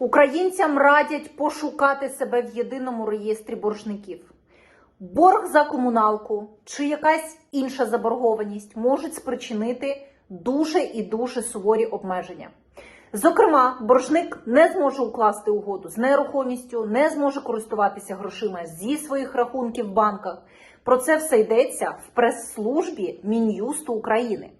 Українцям радять пошукати себе в єдиному реєстрі боржників. Борг за комуналку чи якась інша заборгованість можуть спричинити дуже і дуже суворі обмеження. Зокрема, боржник не зможе укласти угоду з нерухомістю, не зможе користуватися грошима зі своїх рахунків в банках. Про це все йдеться в прес-службі Мін'юсту України.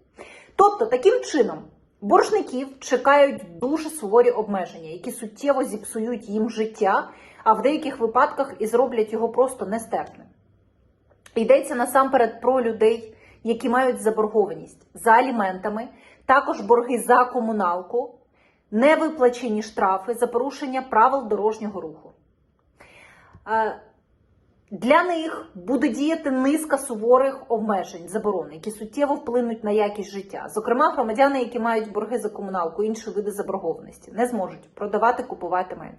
Тобто, таким чином, боржників чекають дуже суворі обмеження, які суттєво зіпсують їм життя, а в деяких випадках і зроблять його просто нестерпним. Йдеться насамперед про людей, які мають заборгованість за аліментами, також борги за комуналку, невиплачені штрафи за порушення правил дорожнього руху. Для них буде діяти низка суворих обмежень, заборон, які суттєво вплинуть на якість життя. Зокрема, громадяни, які мають борги за комуналку, інші види заборгованості, не зможуть продавати, купувати майно,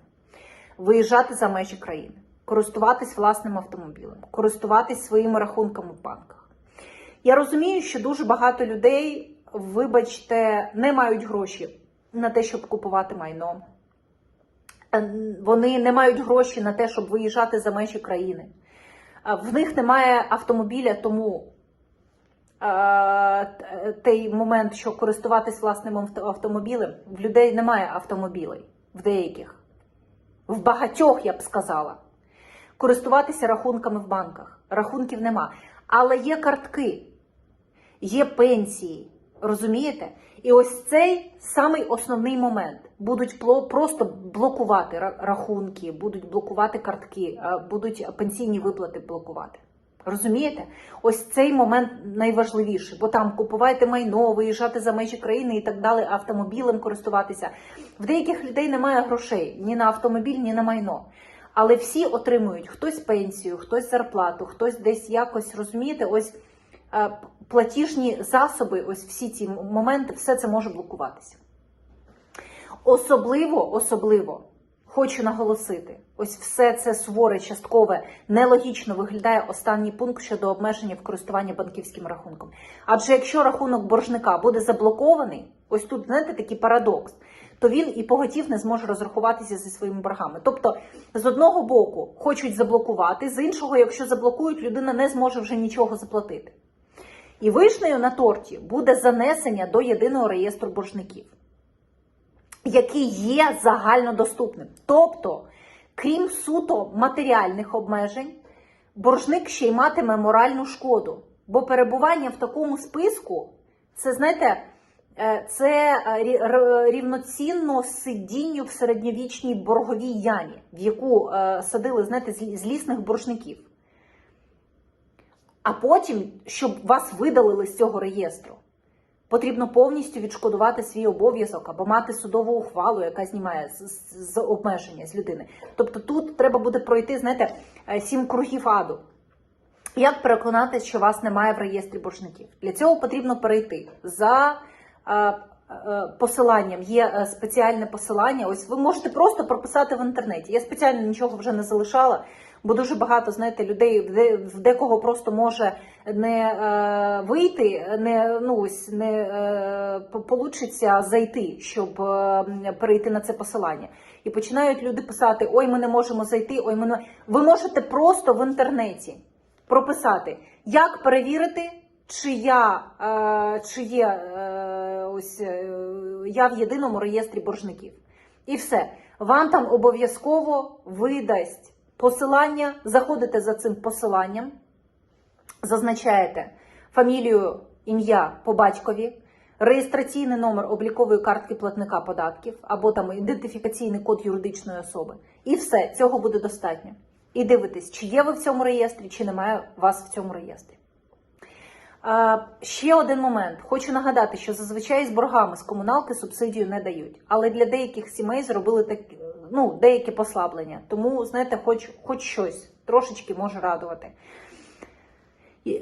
виїжджати за межі країни, користуватись власним автомобілем, користуватись своїми рахунками в банках. Я розумію, що дуже багато людей, вибачте, не мають гроші на те, щоб купувати майно. Е, Вони не мають гроші на те, щоб виїжджати за межі країни. Е, В них немає автомобіля, тому е, той момент, що користуватись власним автомобілем, в людей немає автомобілей, в деяких. В багатьох, я б сказала. Користуватися рахунками в банках. Рахунків нема. Але є картки, є пенсії. Розумієте? І ось цей самий основний момент. Будуть просто блокувати рахунки, будуть блокувати картки, е, будуть пенсійні виплати блокувати. Розумієте? Ось цей момент найважливіший, бо там купувати майно, виїжджати за межі країни і так далі, автомобілем користуватися. В деяких людей немає грошей ні на автомобіль, ні на майно. Але всі отримують хтось пенсію, хтось зарплату, хтось десь якось розумієте, ось платіжні засоби, ось всі ці моменти, все це може блокуватися. Особливо, особливо хочу наголосити, ось все це суворе, часткове, нелогічно виглядає останній пункт щодо обмеження в користуванні банківським рахунком. Адже якщо рахунок боржника буде заблокований, ось тут знаєте такий парадокс, то він і поготів не зможе розрахуватися зі своїми боргами. Тобто, з одного боку хочуть заблокувати, з іншого, якщо заблокують, людина не зможе вже нічого заплатити. І вишнею на торті буде занесення до єдиного реєстру боржників, який є загальнодоступним. Тобто, крім суто матеріальних обмежень, боржник ще й матиме моральну шкоду. Бо перебування в такому списку, це знаєте, е, це е, рівноцінно сидінню в середньовічній борговій ямі, в яку е, садили, знаєте, злісних боржників. А потім, щоб вас видалили з цього реєстру, потрібно повністю відшкодувати свій обов'язок або мати судову ухвалу, яка знімає з, з- з обмеження з людини. Тобто тут треба буде пройти, знаєте, е, сім кругів аду. Як переконати, що вас немає в реєстрі боржників? Для цього потрібно перейти за е, е, посиланням. Є е, спеціальне посилання. Ось ви можете просто прописати в інтернеті. Я спеціально нічого вже не залишала, бо дуже багато знаєте людей в декого просто може не е, вийти, не ну ось не е, получиться зайти, щоб е, перейти на це посилання. І починають люди писати: Ой, ми не можемо зайти. Ой, ми не ви можете просто в інтернеті прописати, як перевірити, чи я е, чи є е, ось е, я в єдиному реєстрі боржників. І все. Вам там обов'язково видасть посилання, заходите за цим посиланням, зазначаєте фамілію, ім'я по батькові, реєстраційний номер облікової картки платника податків або там ідентифікаційний код юридичної особи. І все, цього буде достатньо. І дивитесь, чи є ви в цьому реєстрі, чи немає вас в цьому реєстрі. Ще один момент. Хочу нагадати, що зазвичай з боргами з комуналки субсидію не дають. Але для деяких сімей зробили так, ну, деякі послаблення. Тому, знаєте, хоч, хоч щось трошечки може радувати.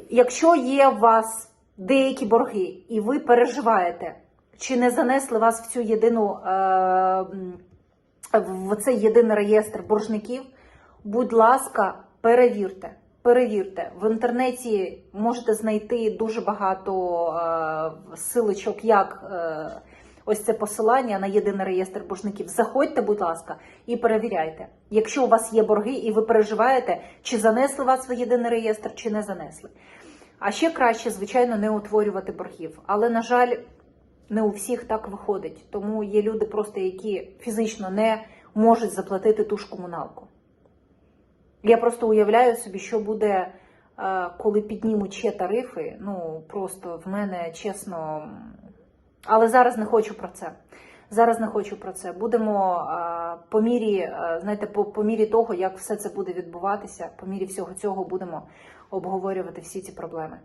Якщо є у вас деякі борги, і ви переживаєте, чи не занесли вас в цю єдину е, в цей єдиний реєстр боржників, будь ласка, перевірте. Перевірте, в інтернеті можете знайти дуже багато е, силочок, як е, ось це посилання на єдиний реєстр боржників. Заходьте, будь ласка, і перевіряйте. Якщо у вас є борги, і ви переживаєте, чи занесли вас в єдиний реєстр, чи не занесли. А ще краще, звичайно, не утворювати боргів. Але, на жаль, не у всіх так виходить. Тому є люди, просто які фізично не можуть заплатити ту ж комуналку. Я просто уявляю собі, що буде, е, коли піднімуть ще тарифи. Ну просто в мене чесно. Але зараз не хочу про це. Зараз не хочу про це. Будемо е, по мірі, е, знаєте, по, по мірі того, як все це буде відбуватися, по мірі всього цього будемо обговорювати всі ці проблеми.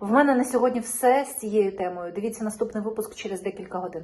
В мене на сьогодні все з цією темою. Дивіться наступний випуск через декілька годин.